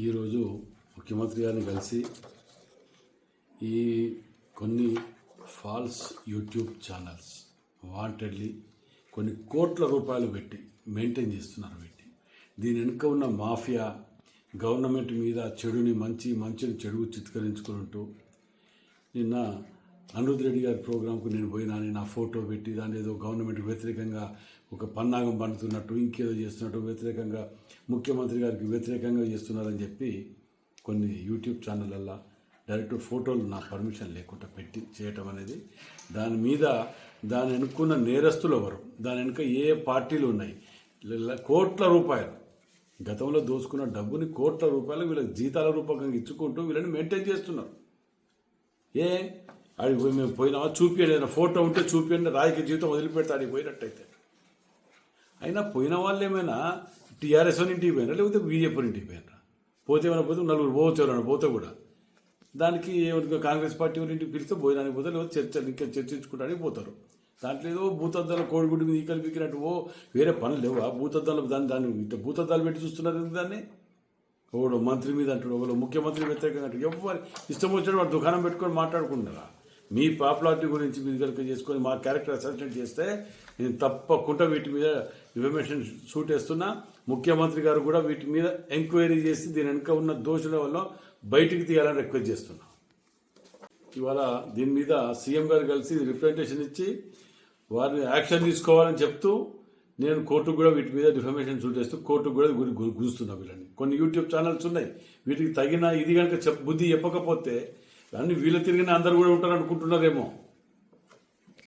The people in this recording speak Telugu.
ఈరోజు ముఖ్యమంత్రి గారిని కలిసి ఈ కొన్ని ఫాల్స్ యూట్యూబ్ ఛానల్స్ వాంటెడ్లీ కొన్ని కోట్ల రూపాయలు పెట్టి మెయింటైన్ చేస్తున్నారు పెట్టి దీని వెనుక ఉన్న మాఫియా గవర్నమెంట్ మీద చెడుని మంచి మంచిని చెడు చిత్కరించుకుంటూ నిన్న అనిరుద్ రెడ్డి గారి ప్రోగ్రాంకు నేను పోయినా నా ఫోటో పెట్టి దాని ఏదో గవర్నమెంట్ వ్యతిరేకంగా ఒక పన్నాగం పండుతున్నట్టు ఇంకేదో చేస్తున్నట్టు వ్యతిరేకంగా ముఖ్యమంత్రి గారికి వ్యతిరేకంగా చేస్తున్నారని చెప్పి కొన్ని యూట్యూబ్ ఛానళ్ళల్లో డైరెక్ట్ ఫోటోలు నా పర్మిషన్ లేకుండా పెట్టి చేయటం అనేది దాని మీద దాని వెనుకున్న నేరస్తులు ఎవరు? దాని వెనుక ఏ పార్టీలు ఉన్నాయి? కోట్ల రూపాయలు. గతంలో దోచుకున్న డబ్బుని కోట్ల రూపాయలు వీళ్ళకి జీతాల రూపకంగా ఇచ్చుకుంటూ వీళ్ళని మెయింటైన్ చేస్తున్నారు. ఏ? ఆడికి పోయి మేము పోయినా చూపించండి ఏదైనా ఫోటో ఉంటే చూపించండి రాయికి జీవితం వదిలిపెడతా ఆడికి పోయినట్టయితే. అయినా పోయిన వాళ్ళు ఏమైనా టీఆర్ఎస్ అని ఇంటికి పోయినా లేకపోతే బీజేపీ ఇంటికి పోయినరా? పోతే ఏమైనా పోతే నలుగురు పోవచ్చు ఎవరైనా పోతే కూడా. దానికి ఎవరికి కాంగ్రెస్ పార్టీ వాళ్ళ ఇంటికి పిలిస్తే భోజనానికి పోతే లేకపోతే చర్చలు ఇంకా చర్చించుకోవడానికి పోతారు. దాంట్లో ఏదో భూతద్దాలు కోడిగుడ్డు మీద ఈకలు పీకినట్టు ఓ వేరే పనులు లేవు. ఆ భూతద్దాలు దాన్ని దాన్ని ఇంత భూతద్దాలు పెట్టి చూస్తున్నారు దాన్ని? ఒకడు మంత్రి మీద అంటాడు ఒకడు ముఖ్యమంత్రి వ్యతిరేకంగా అంటాడు ఎవరు ఇష్టం వచ్చిన వాడు దుకాణం పెట్టుకొని మాట్లాడుకుంటారా మీ పాపులారిటీ గురించి మీరు కనుక చేసుకొని మా క్యారెక్టర్ అసెస్మెంట్ చేస్తే నేను తప్పకుండా వీటి మీద ఇన్ఫర్మేషన్ షూట్ వేస్తున్నా ముఖ్యమంత్రి గారు కూడా వీటి మీద ఎంక్వైరీ చేసి దీని వెనుక ఉన్న దోషుల వల్ల బయటికి తీయాలని రిక్వెస్ట్ చేస్తున్నా. ఇవాళ దీని మీద సీఎం గారు కలిసి రిప్రజెంటేషన్ ఇచ్చి వారిని యాక్షన్ తీసుకోవాలని చెప్తూ నేను కోర్టుకు కూడా వీటి మీద డిఫర్మేషన్ చూటేస్తూ కోర్టుకు కూడా గురి గు- వీళ్ళని. కొన్ని యూట్యూబ్ ఛానల్స్ ఉన్నాయి. వీటికి తగిన ఇది కనుక చెప్ బుద్ధి చెప్పకపోతే కానీ వీళ్ళు తిరిగిన అందరు కూడా ఉంటారు అనుకుంటున్నారేమో